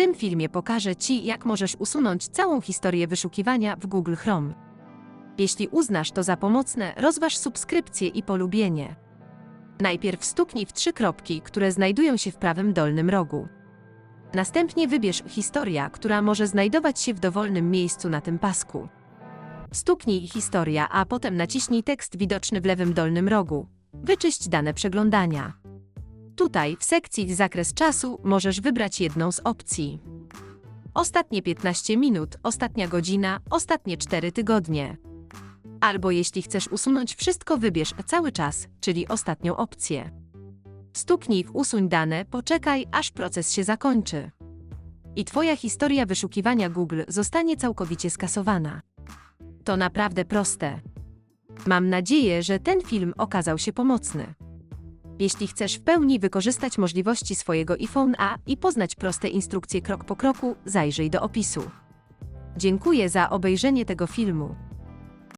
tym filmie pokażę Ci, jak możesz usunąć całą historię wyszukiwania w Google Chrome. Jeśli uznasz to za pomocne, rozważ subskrypcję i polubienie. Najpierw stuknij w trzy kropki, które znajdują się w prawym dolnym rogu. Następnie wybierz historia, która może znajdować się w dowolnym miejscu na tym pasku. Stuknij historia, a potem naciśnij tekst widoczny w lewym dolnym rogu. Wyczyść dane przeglądania. Tutaj, w sekcji Zakres czasu, możesz wybrać jedną z opcji. Ostatnie 15 minut, ostatnia godzina, ostatnie 4 tygodnie. Albo jeśli chcesz usunąć wszystko, wybierz cały czas, czyli ostatnią opcję. Stuknij w usuń dane, poczekaj, aż proces się zakończy. I Twoja historia wyszukiwania Google zostanie całkowicie skasowana. To naprawdę proste. Mam nadzieję, że ten film okazał się pomocny. Jeśli chcesz w pełni wykorzystać możliwości swojego iPhone A i poznać proste instrukcje krok po kroku, zajrzyj do opisu. Dziękuję za obejrzenie tego filmu.